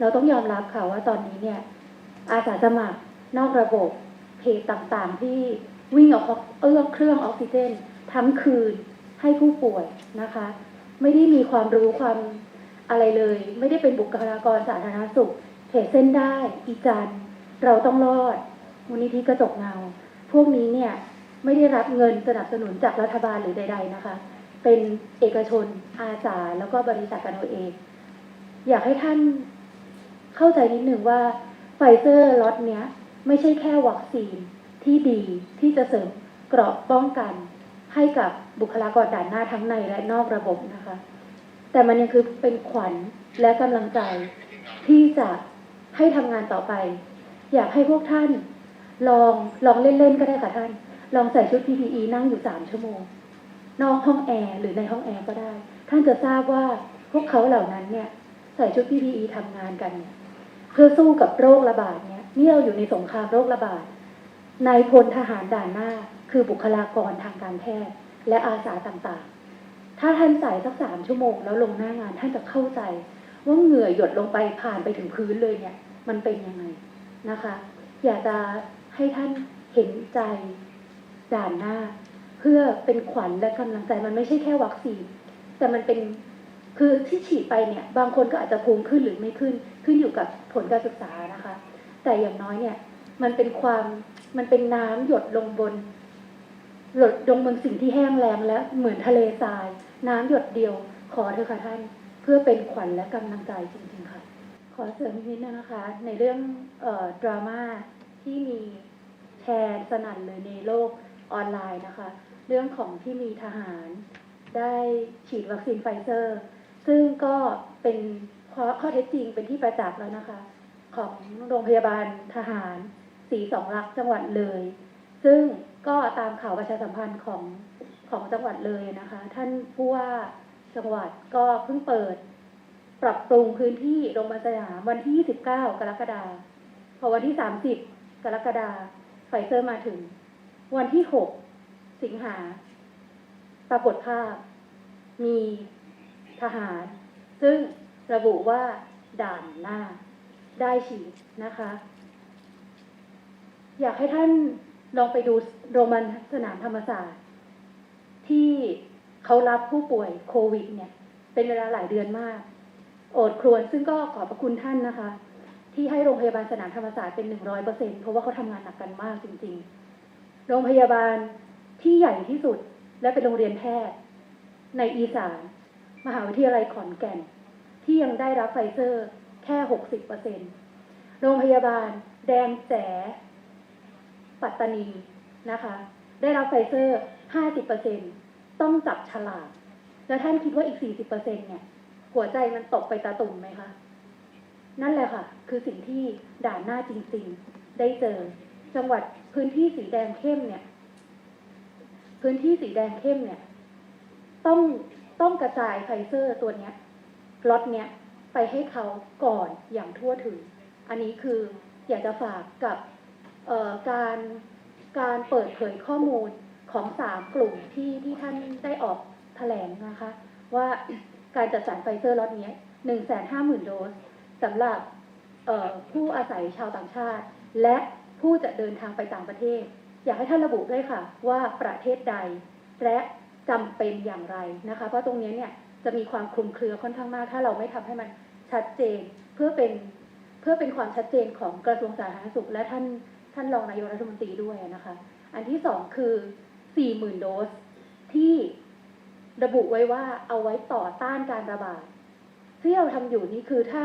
เราต้องยอมรับค่ะว่าตอนนี้เนี่ยอาสาสมัครนอกระบบเพจต่างๆ ที่วิ่งออกเอื้อเครื่องออกซิเจน ทั้งคืนให้ผู้ป่วยนะคะ ไม่ได้มีความรู้ความอะไรเลย ไม่ได้เป็นบุคลากรสาธารณสุขเพจเส้นได้ อีจันทร์เราต้องรอดมูลนิธิกระจกเงา พวกนี้เนี่ยไม่ได้รับเงินสนับสนุนจากรัฐบาลหรือใด ๆนะคะ เป็นเอกชนอาสาแล้วก็บริษัทกันเอาเองอยากให้ท่าน เข้าใจนิดหนึ่งว่าไฟเซอร์ล็อตเนี้ยไม่ใช่แค่วัคซีนที่ดีที่จะเสริมเกราะป้องกัน ให้กับบุคลากรด่านหน้าทั้งในและนอกระบบนะคะ แต่มันยังคือเป็นขวัญและกำลังใจที่จะให้ทำงานต่อไป อยากให้พวกท่าน ลองลองเล่นๆก็ได้ค่ะท่าน ลองใส่ชุด PPE นั่งอยู่สามชั่วโมง นอกห้องแอร์หรือในห้องแอร์ก็ได้ ท่านจะทราบว่าพวกเขาเหล่านั้นเนี่ยใส่ชุด PPE ทำงานกันเนี่ย เพื่อสู้กับโรคระบาดเนี่ยนี่เราอยู่ในสงครามโรคระบาดนายพลทหารด่านหน้า คือบุคลากรทางการแพทย์ และอาสาต่างๆ ถ้าท่านใส่สักสามชั่วโมง แล้วลงหน้างานท่านจะเข้าใจ ว่าเหงื่อหยดลงไปผ่านไปถึงพื้นเลยเนี่ย มันเป็นยังไงนะคะ อยากจะให้ท่านเห็นใจด่านหน้า เพื่อเป็นขวัญและกำลังใจมันไม่ใช่แค่วัคซีนแต่มันเป็น คือที่ฉีดไปเนี่ยบางคนก็อาจจะภูมิขึ้นหรือไม่ขึ้น ขึ้นอยู่กับผลการศึกษานะคะ แต่อย่างน้อยเนี่ย มันเป็นความมันเป็นน้ำหยดลงบนหยดลงบนสิ่งที่แห้งแล้งและเหมือนทะเลทราย น้ำหยดเดียว ขอเถอะค่ะท่าน เพื่อเป็นขวัญและกำลังใจจริงๆค่ะ ขอเสริมนิดนึงนะคะ ในเรื่องเอ่อดราม่าที่มีแชร์สนั่นเลยในโลกออนไลน์นะคะ เรื่องของที่มีทหารได้ฉีดวัคซีนไฟเซอร์ ซึ่งก็เป็นข้อเท็จจริงเป็นที่ประจักษ์แล้วนะคะ ของโรงพยาบาลทหารสีสองลักจังหวัดเลย ซึ่งก็ตามข่าวประชาสัมพันธ์ของของจังหวัดเลยนะคะ ท่านผู้ว่าจังหวัดก็เพิ่งเปิด ปรับปรุงพื้นที่โรงพยาบาลสยามวันที่ 29 กรกฎาคมพอวันที่ 30 กรกฎาคมไฟเซอร์มาถึง วันที่ 6 สิงหาปรากฏภาพมี ทหาร ซึ่งระบุว่าด่านหน้าได้ฉีดนะคะ อยากให้ท่านลองไปดูโรงพยาบาลสนามธรรมศาสตร์ ที่เขารับผู้ป่วยโควิดเนี่ย เป็นเวลาหลายเดือนมาก โอดครวญซึ่งก็ขอบพระคุณท่านนะคะ ที่ให้โรงพยาบาลสนามธรรมศาสตร์เป็นหนึ่งร้อยเปอร์เซ็นเพราะว่าเขาทำงานหนักกันมากจริง ๆ โรงพยาบาลที่ใหญ่ที่สุดและเป็นโรงเรียนแพทย์ในอีสาน มหาวิทยาลัยขอนแก่น ที่ยังได้รับไฟเซอร์แค่หกสิบเปอร์เซ็นโรงพยาบาลแดงแจ๋ปัตตานีนะคะ ได้รับไฟเซอร์ห้าสิบเปอร์เซ็นต้องจับฉลากแล้วท่านคิดว่าอีกสี่สิบเปอร์เซ็นเนี่ย หัวใจมันตกไปตาตุ่มไหมคะ นั่นแหละค่ะ คือสิ่งที่ด่านหน้าจริงๆ ได้เจอ จังหวัดพื้นที่สีแดงเข้มเนี่ย พื้นที่สีแดงเข้มเนี่ย ต้อง ต้องกระจายไฟเซอร์ตัวเนี้ยล็อตเนี้ยไปให้เขาก่อนอย่างทั่วถึง อันนี้คืออยากจะฝากกับการการเปิดเผยข้อมูลของสามกลุ่มที่ที่ท่านได้ออกแถลงนะคะ ว่าการจัดสรรไฟเซอร์ล็อตนี้หนึ่งแสนห้าหมื่นโดสสำหรับผู้อาศัยชาวต่างชาติ และผู้จะเดินทางไปต่างประเทศ อยากให้ท่านระบุด้วยค่ะว่าประเทศใด และ จำเป็นอย่างไรนะคะ เพราะตรงนี้เนี่ยจะมีความคลุมเครือค่อนข้างมาก ถ้าเราไม่ทำให้มันชัดเจนเพื่อเป็นเพื่อเป็นความชัดเจนของกระทรวงสาธารณสุข และท่านท่านรองนายกรัฐมนตรีด้วยนะคะ อันที่สองคือสี่หมื่นโดสที่ระบุไว้ว่าเอาไว้ต่อต้านการระบาดที่เราทำอยู่นี่คือถ้า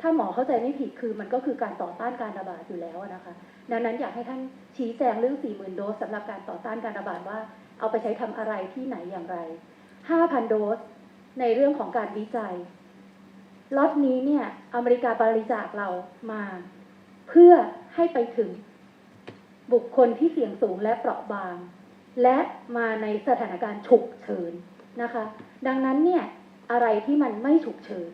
ถ้าหมอเข้าใจไม่ผิดคือมันก็คือการต่อต้านการระบาดอยู่แล้วนะคะ ดังนั้นอยากให้ท่านชี้แจงเรื่อง40,000โดสสำหรับการต่อต้านการระบาดว่า เอาไปใช้ทำอะไรที่ไหนอย่างไร 5,000 โดสในเรื่องของการวิจัยล็อตนี้เนี่ยอเมริกาบริจาคเรามา เพื่อให้ไปถึงบุคคลที่เสี่ยงสูงและเปราะบาง และมาในสถานการณ์ฉุกเฉินนะคะ ดังนั้นเนี่ยอะไรที่มันไม่ฉุกเฉิน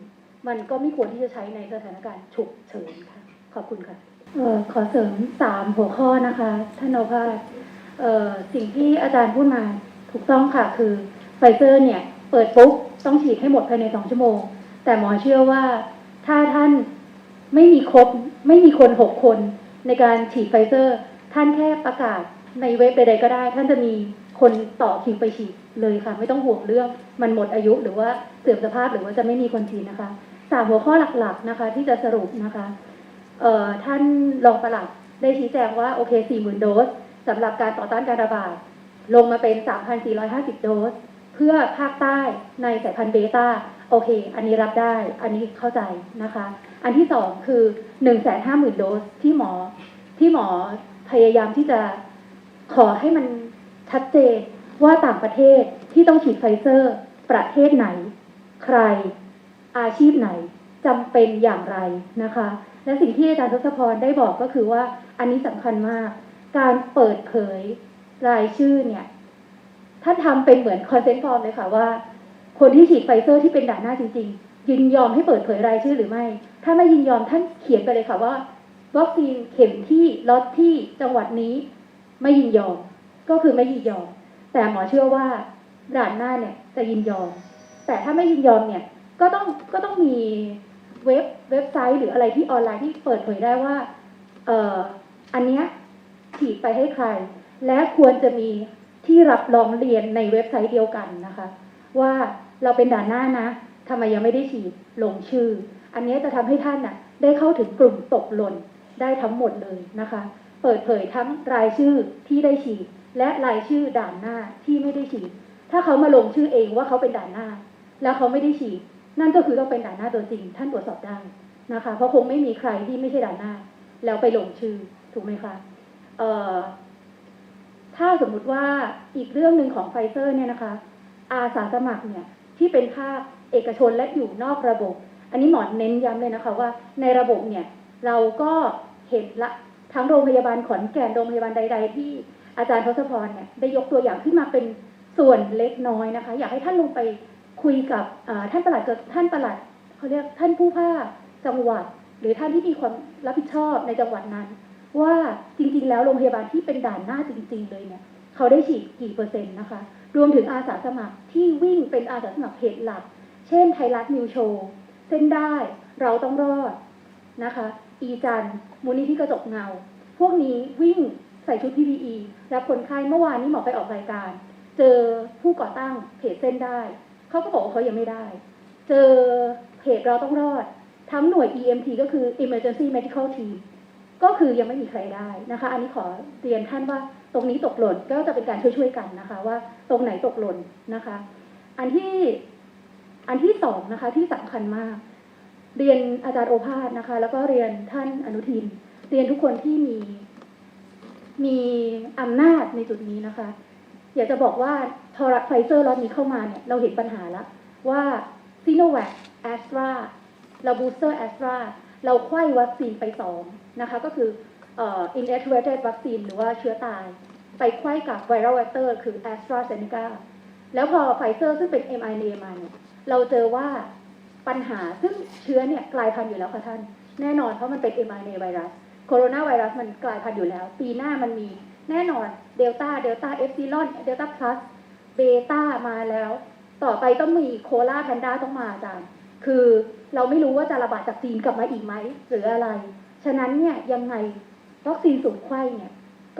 มันก็ไม่ควรที่จะใช้ในสถานการณ์ฉุกเฉินค่ะ ขอบคุณค่ะออขอเสริมสามหัวข้อนะคะท่านโอภาส สิ่งที่อาจารย์พูดมาถูกต้องค่ะ คือไฟเซอร์เนี่ย เปิดปุ๊บต้องฉีดให้หมดภายในสองชั่วโมง แต่หมอเชื่อว่าถ้าท่านไม่มีครบไม่มีคนหกคนในการฉีดไฟเซอร์ ท่านแค่ประกาศในเว็บใดๆก็ได้ ท่านจะมีคนต่อคิวไปฉีดเลยค่ะ ไม่ต้องห่วงเรื่องมันหมดอายุหรือว่าเสื่อมสภาพหรือว่าจะไม่มีคนฉีดนะคะสามหัวข้อหลักๆนะคะ ที่จะสรุปนะคะท่านรองประหลัดได้ชี้แจงว่าโอเค40,000โดส สำหรับการต่อต้านการระบาด ลงมาเป็น 3,450 โดส เพื่อภาคใต้ในสายพันธุ์เบต้าโอเค อันนี้รับได้ อันนี้เข้าใจนะคะ อันที่สองคือ 150,000 โดสที่หมอที่หมอพยายามที่จะขอให้มันชัดเจนว่าต่างประเทศที่ต้องฉีดไฟเซอร์ ประเทศไหน ใคร อาชีพไหนจำเป็นอย่างไรนะคะ และสิ่งที่อาจารย์ทศพรได้บอกก็คือว่าอันนี้สำคัญมาก การเปิดเผยรายชื่อเนี่ยท่านทำเป็นเหมือนคอนเซนต์ฟอร์มเลยค่ะว่า คนที่ฉีดไฟเซอร์ที่เป็นด่านหน้าจริง ๆ ยินยอมให้เปิดเผยรายชื่อหรือไม่ ถ้าไม่ยินยอมท่านเขียนไปเลยค่ะว่าวัคซีนเข็มที่ล็อตที่จังหวัดนี้ ไม่ยินยอมก็คือไม่ยินยอม แต่หมอเชื่อว่าด่านหน้าเนี่ยจะยินยอม แต่ถ้าไม่ยินยอมเนี่ยก็ต้องก็ต้องมีเว็บเว็บไซต์หรืออะไรที่ออนไลน์ที่เปิดเผยได้ว่าเอ่ออันเนี้ย ฉีดไปให้ใคร และควรจะมีที่รับรองเรียนในเว็บไซต์เดียวกันนะคะ ว่าเราเป็นด่านหน้านะทำไมยังไม่ได้ฉีดลงชื่อ อันนี้จะทำให้ท่านน่ะได้เข้าถึงกลุ่มตกหล่นได้ทั้งหมดเลยนะคะ เปิดเผยทั้งรายชื่อที่ได้ฉีด และรายชื่อด่านหน้าที่ไม่ได้ฉีด ถ้าเขามาลงชื่อเองว่าเขาเป็นด่านหน้า แล้วเขาไม่ได้ฉีด นั่นก็คือต้องเป็นด่านหน้าตัวจริง ท่านตรวจสอบได้นะคะ เพราะคงไม่มีใครที่ไม่ใช่ด่านหน้า แล้วไปลงชื่อถูกไหมคะ เอ่อถ้าสมมุติว่าอีกเรื่องหนึ่งของไฟเซอร์เนี่ยนะคะ อาสาสมัครเนี่ยที่เป็นภาคเอกชนและอยู่นอกระบบ อันนี้หมอเน้นย้ำเลยนะคะว่าในระบบเนี่ยเราก็เห็นละทั้งโรงพยาบาลขอนแก่นโรงพยาบาลใด ๆ ที่อาจารย์ทศพรเนี่ยได้ยกตัวอย่างขึ้นมาเป็นส่วนเล็กน้อยนะคะ อยากให้ท่านลงไปคุยกับท่านประหลัดท่านประหลัดเขาเรียกท่านผู้ว่าจังหวัด หรือท่านที่มีความรับผิดชอบในจังหวัดนั้น ว่าจริงๆ แล้วโรงพยาบาลที่เป็นด่านหน้าจริง ๆ เลยเนี่ยเขาได้ฉีดกี่เปอร์เซ็นต์นะคะ รวมถึงอาสาสมัครที่วิ่งเป็นอาสาสมัครเพจหลัก เช่นไทยรัฐนิวโชว์เส้นได้เราต้องรอดนะคะ อีจันมูลนิธิกระจกเงา พวกนี้วิ่งใส่ชุด PPE รับคนไข้เมื่อวานนี้หมอไปออกรายการ เจอผู้ก่อตั้งเพจเส้นได้ เขาก็บอกว่าเขายังไม่ได้ เจอเพจเราต้องรอด ทั้งหน่วย EMT ก็คือ Emergency Medical Team ก็คือยังไม่มีใครได้นะคะ อันนี้ขอเรียนท่านว่าตรงนี้ตกหล่นก็จะเป็นการช่วยๆกันนะคะ ว่าตรงไหนตกหล่นนะคะ อันที่อันที่สองนะคะที่สำคัญมาก เรียนอาจารย์โอภาสนะคะ แล้วก็เรียนท่านอนุทิน เรียนทุกคนที่มี มีอำนาจในจุดนี้นะคะ อยากจะบอกว่าพอไฟเซอร์ล็อตนี้เข้ามาเนี่ยเราเห็นปัญหาแล้วว่าซีโนแวคแอสตราเราบูสเตอร์แอสตราเราไขว้วัคซีนไปสอง นะคะก็คือออ inactivated วัคซีนหรือว่าเชื้อตาย ไปไข้กับไวรัลเวกเตอร์คือ a s t r a z เซ e c a แล้วพอไฟเซอร์ซึ่งเป็น mRNA มาเนี่ยเราเจอว่าปัญหาซึ่งเชื้อเนี่ยกลายพันธุ์อยู่แล้วค่ะท่าน แน่นอนเพราะมันเป็น mRNA ไวรัสโคโรนาไวรัสมันกลายพันธุ์อยู่แล้ว ปีหน้ามันมีแน่นอนเดลต้าเดลต้าเอฟซิลอนเดลต้าพลัสเบต้ามาแล้ว ต่อไปต้องมีโคลาแพนด้าต้องมาอาจารย์ คือเราไม่รู้ว่าจะระบาดจากจีนกลับมาอีกไหม หรืออะไร ฉะนั้นเนี่ยยังไงวัคซีนสูงไข้เนี่ย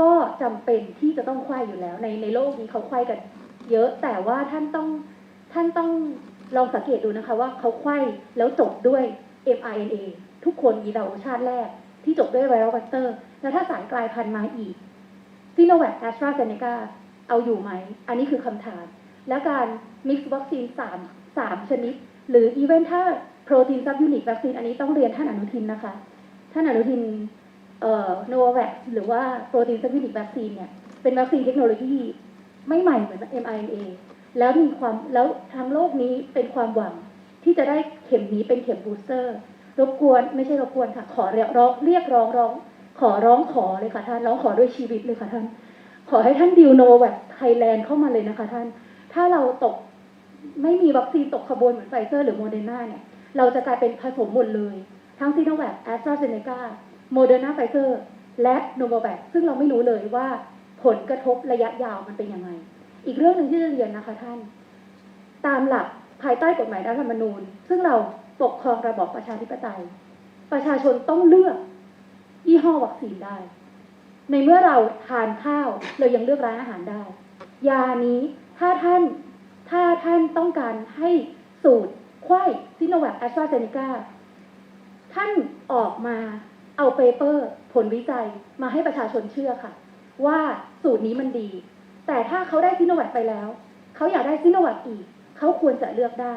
ก็จำเป็นที่จะต้องไข้อยู่แล้ว ในในโลกนี้เขาไข้กัน เยอะแต่ว่าท่านต้องท่านต้องลองสังเกตดูนะคะว่าเขาไข้แล้วจบด้วย mRNA ทุกคนมีเราชาติแรก ที่จบด้วยไวรัลวัคเตอร์ แล้วถ้าสารกลายพันธุ์มาอีกซีโนแวคแอสตราเซเนกาเอาอยู่ไหม อันนี้คือคำถาม แล้วการมิกซ์วัคซีนสามสามชนิด หรืออีเวนถ้าโปรตีนซับยูนิตวัคซีนอันนี้ต้องเรียนท่านอนุทินนะคะ ท่านอนุทินเอ่อโนว a x หรือว่าโปรตีนซับยูนิตวัคซีนเนี่ยเป็นวัคซีนเทคโนโลยีไม่ใหม่เหมือน mRNA แล้วมีความแล้วทั้งโลกนี้เป็นความหวังที่จะได้เข็มนี้เป็นเข็มบูสเตอร์ รบกวนไม่ใช่รบกวนค่ะ ขอเรียกร้องเรียกร้องร้องขอร้องขอเลยค่ะท่านร้องขอด้วยชีวิตเลยค่ะท่าน ขอให้ท่านดิวโนแบบไทยแลนด์เข้ามาเลยนะคะท่าน ถ้าเราตกไม่มีวัคซีนตกขบวนเหมือนไฟเซอร์หรือโมเดอร์นาเนี่ยเราจะกลายเป็นผสมหมดเลย ทั้งซีโนแวคแอสตราเซเนกาโมเดอร์นาไฟเซอร์และโนโวแวคซึ่งเราไม่รู้เลยว่าผลกระทบระยะยาวมันเป็นยังไง อีกเรื่องหนึ่งที่จะเรียนนะคะท่าน ตามหลักภายใต้กฎหมายรัฐธรรมนูญ ซึ่งเราปกครองระบอบประชาธิปไตย ประชาชนต้องเลือกยี่ห้อวัคซีนได้ ในเมื่อเราทานข้าวเรายังเลือกร้านอาหารได้ ยานี้ถ้าท่านถ้าท่านต้องการให้สูตรไข้ซิโนแวคแอสตราเซเนกา ท่านออกมาเอาเปเปอร์ผลวิจัยมาให้ประชาชนเชื่อค่ะ ว่าสูตรนี้มันดี แต่ถ้าเขาได้ซิโนแวคไปแล้ว เขาอยากได้ซิโนแวคอีก เขาควรจะเลือกได้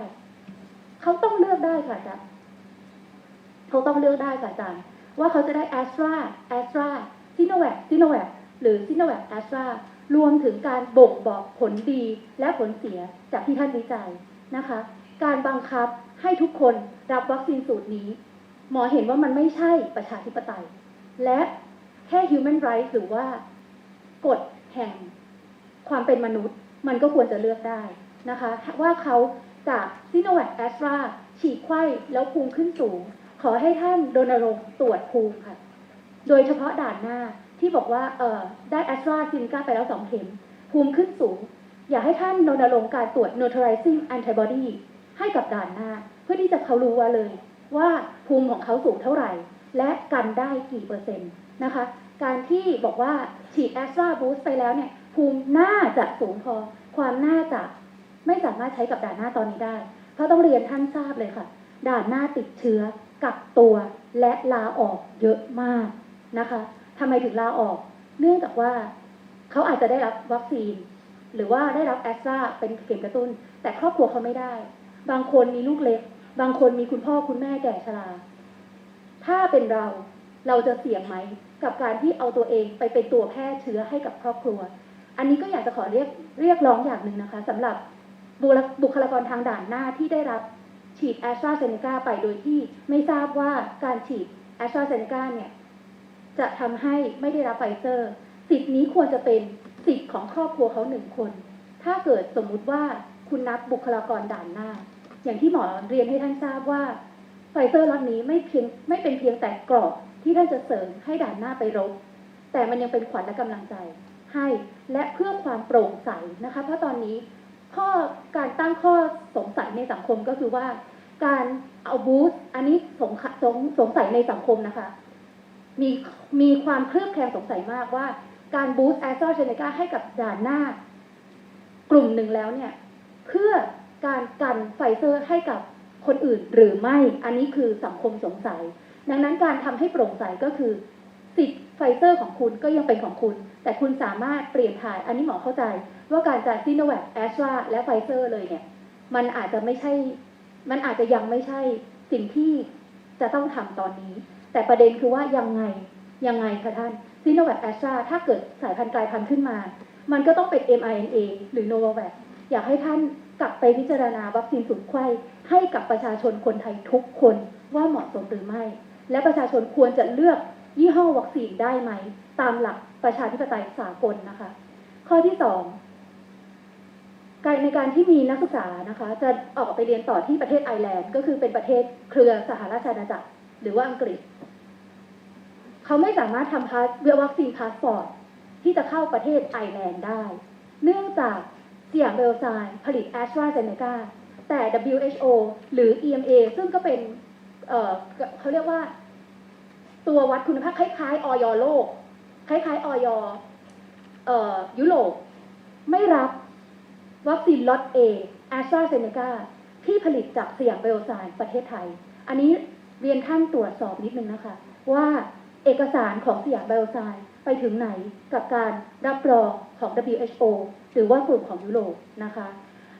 เขาต้องเลือกได้ค่ะจารย์เขาต้องเลือกได้ค่ะอาจารย์ว่าเขาจะได้แอสตราแอสตราซิโนแวคซิโนแวคหรือซิโนแวคแอสตรารวมถึงการบ่งบอกผลดีและผลเสียจากที่ท่านวิจัยนะคะ การบังคับให้ทุกคนรับวัคซีนสูตรนี้ หมอเห็นว่ามันไม่ใช่ประชาธิปไตย และแค่ human rights หรือว่ากฎแห่งความเป็นมนุษย์ มันก็ควรจะเลือกได้นะคะ ว่าเขาจากซิโนแวคแอสตราฉีดไข้แล้วภูมิขึ้นสูง ขอให้ท่านรณรงตรวจภูมิค่ะ โดยเฉพาะด่านหน้าที่บอกว่าเออได้แอสตราซินกาไปแล้วสองเข็ม ภูมิขึ้นสูง อยากให้ท่านรณรงการตรวจ neutralizing antibody ให้กับด่านหน้า เพื่อที่จะเขารู้ว่าเลย ว่าภูมิของเขาสูงเท่าไหร่ และกันได้กี่เปอร์เซ็นต์นะคะ การที่บอกว่าฉีดแอสตราบูสไปแล้วเนี่ยภูมิน่าจะสูงพอ ความน่าจะไม่สามารถใช้กับด่านหน้าตอนนี้ได้ เพราะต้องเรียนท่านทราบเลยค่ะ ด่านหน้าติดเชื้อกักตัวและลาออกเยอะมากนะคะทำไมถึงลาออก เนื่องจากว่าเขาอาจจะได้รับวัคซีน หรือว่าได้รับแอสตราเป็นเข็มกระตุ้น แต่ครอบครัวเขาไม่ได้ บางคนมีลูกเล็ก บางคนมีคุณพ่อคุณแม่แก่ชรา ถ้าเป็นเราเราจะเสี่ยงไหม กับการที่เอาตัวเองไปเป็นตัวแพร่เชื้อให้กับครอบครัว อันนี้ก็อยากจะขอเรียกเรียกร้องอย่างหนึ่งนะคะสำหรับบุคลากรทางด่านหน้าที่ได้รับฉีดแอสตราเซเนกาไปโดยที่ไม่ทราบว่าการฉีดแอสตราเซเนกาเนี่ยจะทำให้ไม่ได้รับไฟเซอร์ สิทธิ์นี้ควรจะเป็นสิทธิ์ของครอบครัวเขาหนึ่งคน ถ้าเกิดสมมุติว่าคุณนับบุคลากรด่านหน้า อย่างที่หมอเรียนให้ท่านทราบว่าไฟเซอร์ล็อตนี้ไม่เพียงไม่เป็นเพียงแต่กรอบที่ท่านจะเสริมให้ด่านหน้าไปรบ แต่มันยังเป็นขวัญและกำลังใจ ให้และเพื่อความโปร่งใสนะคะ เพราะตอนนี้ข้อการตั้งข้อสงสัยในสังคมก็คือว่า การเอาบูสต์อันนี้สงสงสงสัยในสังคมนะคะ มีมีความเคลือบแคลงสงสัยมากว่า การบูสต์แอสตราเซเนกาให้กับด่านหน้า กลุ่มหนึ่งแล้วเนี่ย เพื่อ การกันไฟเซอร์ให้กับคนอื่นหรือไม่ อันนี้คือสังคมสงสัย ดังนั้นการทำให้โปร่งใสก็คือ สิทธิ์ไฟเซอร์ของคุณก็ยังเป็นของคุณ แต่คุณสามารถเปลี่ยนถ่าย อันนี้หมอเข้าใจ ว่าการจ่ายซีโนแวคแอสตราและไฟเซอร์เลยเนี่ย มันอาจจะไม่ใช่ มันอาจจะยังไม่ใช่สิ่งที่จะต้องทำตอนนี้ แต่ประเด็นคือว่ายังไง ยังไงคะท่านซีโนแวคแอสตราถ้าเกิดสายพันธุ์กลายพันธุ์ขึ้นมา มันก็ต้องเป็น mRNA หรือ Novavax อยากให้ท่าน กลับไปพิจารณาวัคซีนสูตรไข้ให้กับประชาชนคนไทยทุกคนว่าเหมาะสมหรือไม่ และประชาชนควรจะเลือกยี่ห้อวัคซีนได้ไหม ตามหลักประชาธิปไตยสากลนะคะ ข้อที่สองการในการที่มีนักศึกษานะคะ จะออกไปเรียนต่อที่ประเทศไอร์แลนด์ ก็คือเป็นประเทศเครือสหราชอาณาจักร หรือว่าอังกฤษ เขาไม่สามารถทำพาสวัคซีนพาสปอร์ตที่จะเข้าประเทศไอร์แลนด์ได้ เนื่องจาก สยามเบลไซน์ผลิตแอสตราเซเนกาแต่ WHO หรือ EMA ซึ่งก็เป็นเเขาเรียกว่า ตัววัดคุณภาพคล้ายๆออยโลก คล้ายๆออยยุโรปไม่รับวัคซีนล็อต A แอสตราเซเนกาที่ผลิตจากสยามเบลไซน์ประเทศไทย อันนี้เรียนท่านตรวจสอบนิดนึงนะคะ ว่าเอกสารของสยามเบลไซน์ ไปถึงไหนกับการรับรองของ WHO หรือว่ากลุ่มของยุโรปนะคะ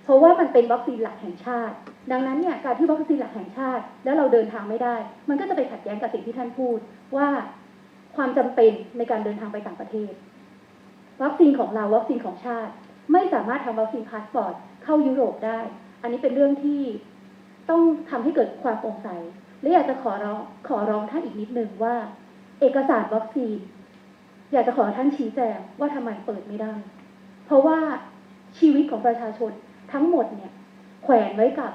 เพราะว่ามันเป็นวัคซีนหลักแห่งชาติ ดังนั้นเนี่ยการที่วัคซีนหลักแห่งชาติ แล้วเราเดินทางไม่ได้ มันก็จะไปขัดแย้งกับสิ่งที่ท่านพูดว่าความจำเป็นในการเดินทางไปต่างประเทศ วัคซีนของเราวัคซีนของชาติ ไม่สามารถทำวัคซีนพาสปอร์ตเข้ายุโรปได้ อันนี้เป็นเรื่องที่ต้องทำให้เกิดความโปร่งใสและอยากจะขอร้องขอร้องท่านอีกนิดนึงว่า เอกสารวัคซีน อยากจะขอท่านชี้แจงว่าทำไมเปิดไม่ได้ เพราะว่าชีวิตของประชาชนทั้งหมดเนี่ยแขวนไว้กับ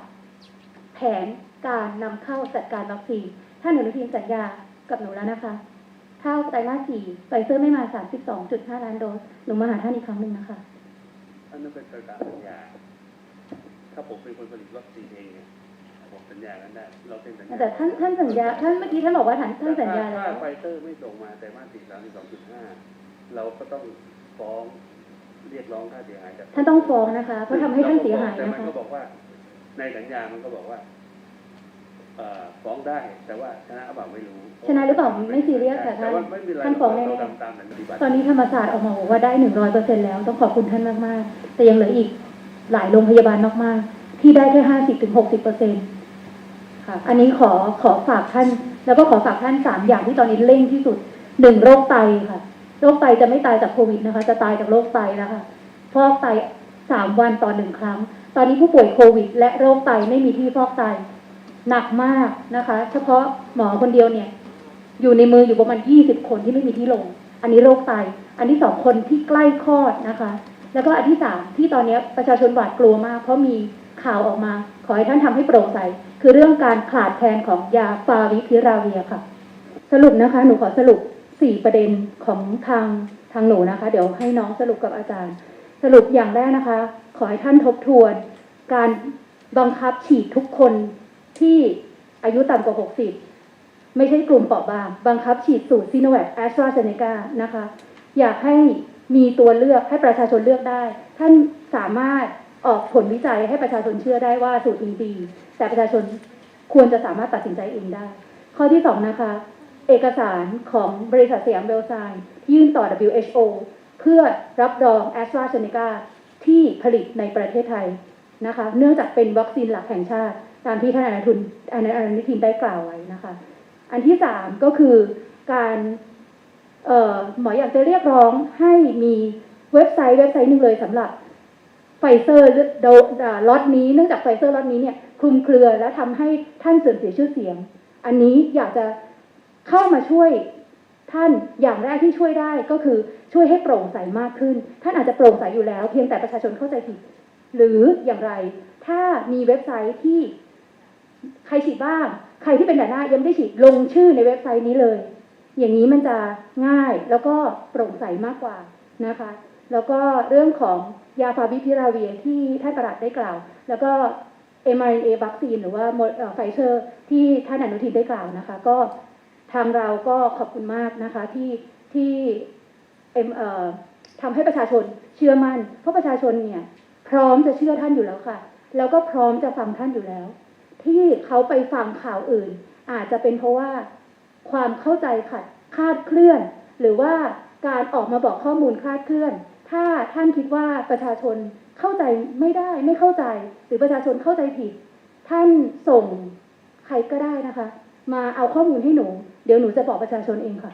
แผนการนำเข้าจัดการวัคซีนท่านอนุทินสัญญากับหนูแล้วนะคะถ้าไตรมาสสี่ไฟเซอร์ไม่มา 32.5 ล้านโดส หนูมาหาท่านอีกครั้งหนึ่งนะคะอันนั้นเป็นการสัญญา ถ้าผมเป็นคนผลิตวัคซีนเองเนี่ย ผผมสัญญากันได้ เราเซ็นสัญญาแต่ท่านท่านสัญญาท่านเมื่อกี้ท่านบอกว่าท่านท่านสัญญาถ้แล้วถ้าไฟเซอร์ไม่ส่งมาแต่มาตราสามสิบสองจุดห้าเราก็ต้องฟ้องเรียกร้องค่าเสียหายจากท่านต้องฟ้องนะคะเพราะทำให้ท่านเสียหายแต่นะมันคะก็บอกว่า ในสัญญามันก็บอกว่าเอ่อฟ้องได้แต่ว่าชนะหรือเปล่าไม่รู้ชนะหรือเปล่าไม่ซีเรียสค่ะท่านแต่ว่าไม่มีอะไรท่านฟ้องแน่เราๆทำตามปฏิบัติตอนนี้ธรรมศาสตร์ออกมาบอกว่าได้หนึ่งร้อยเปอร์เซ็นแล้วต้องขอบคุณท่านมากๆ แต่ยังเหลืออีกหลายโรงพยาบาลมากๆ ที่ได้แค่ห้าสิบถึงหกสิบเปอร์เซ็นค่ะ อันนี้ขอขอฝากท่าน แล้วก็ขอฝากท่านสามอย่างที่ตอนนี้เร่งที่สุดหนึ่งโรคไตค่ะ โรคไตจะไม่ตายจากโควิดนะคะ จะตายจากโรคไตแล้วค่ะฟอกไตสามวันต่อหนึ่งครั้ง ตอนนี้ผู้ป่วยโควิด และโรคไตไม่มีที่ฟอกไตหนักมากนะคะ เฉพาะหมอคนเดียวเนี่ย อยู่ในมืออยู่ประมาณ20คนที่ไม่มีที่ลง อันนี้โรคไต อันที่สองคนที่ใกล้คลอดนะคะ แล้วก็อันที่สามที่ตอนนี้ประชาชนหวาดกลัวมาก เพราะมี ข่าวออกมา ขอให้ท่านทำให้โปร่งใส คือเรื่องการขาดแคลนของยาฟาวิพิราเวียค่ะ สรุปนะคะหนูขอสรุปสี่ประเด็นของทางทางหนูนะคะ เดี๋ยวให้น้องสรุปกับอาจารย์ สรุปอย่างแรกนะคะ ขอให้ท่านทบทวน การบังคับฉีดทุกคนที่อายุต่ำกว่า 60 ไม่ใช่กลุ่มเปราะบาง บังคับฉีดสูตรซีโนแวคแอสตราเซเนกานะคะ อยากให้มีตัวเลือกให้ประชาชนเลือกได้ ท่านสามารถ ออกผลวิจัยให้ประชาชนเชื่อได้ว่าสูตรนี้ดี แต่ประชาชนควรจะสามารถตัดสินใจเองได้ ข้อที่สองนะคะ เอกสารของบริษัทสยามเบลไซน์ที่ยื่นต่อ WHO เพื่อรับรองแอสตราเซเนกาที่ผลิตในประเทศไทยนะคะ เนื่องจากเป็นวัคซีนหลักแห่งชาติ ตามที่ท่านอนุทินอนุทินได้กล่าวไว้นะคะ อันที่สามก็คือการหมออยากจะเรียกร้องให้มีเว็บไซต์เว็บไซต์หนึ่งเลยสำหรับ ไฟเซอร์โดล็อตนี้เนื่องจากไฟเซอร์ล็อตนี้เนี่ยคลุมเครือและทำให้ท่านเสื่อมเสียชื่อเสียง อันนี้อยากจะเข้ามาช่วยท่านอย่างแรกที่ช่วยได้ก็คือช่วยให้โปร่งใสมากขึ้น ท่านอาจจะโปร่งใสอยู่แล้ว เพียงแต่ประชาชนเข้าใจผิด หรืออย่างไร ถ้ามีเว็บไซต์ที่ใครฉีดบ้าง ใครที่เป็นด่านหน้ายังไม่ได้ฉีดลงชื่อในเว็บไซต์นี้เลย อย่างนี้มันจะง่ายแล้วก็โปร่งใสมากกว่านะคะ แล้วก็เรื่องของยาฟาวิพิราเวียที่ท่านประหลัดได้กล่าว แล้วก็ mRNA วัคซีนหรือว่าไฟเซอร์ที่ท่านอนุทินได้กล่าวนะคะ ก็ทางเราก็ขอบคุณมากนะคะที่ที่เอ็มเอ่อทำให้ประชาชนเชื่อมั่นเพราะประชาชนเนี่ยพร้อมจะเชื่อท่านอยู่แล้วค่ะ แล้วก็พร้อมจะฟังท่านอยู่แล้ว ที่เขาไปฟังข่าวอื่น อาจจะเป็นเพราะว่าความเข้าใจขัดคาดเคลื่อน หรือว่าการออกมาบอกข้อมูลคลาดเคลื่อน ถ้าท่านคิดว่าประชาชนเข้าใจไม่ได้ไม่เข้าใจ หรือประชาชนเข้าใจผิด ท่านส่งใครก็ได้นะคะ มาเอาข้อมูลให้หนู เดี๋ยวหนูจะบอกประชาชนเองค่ะ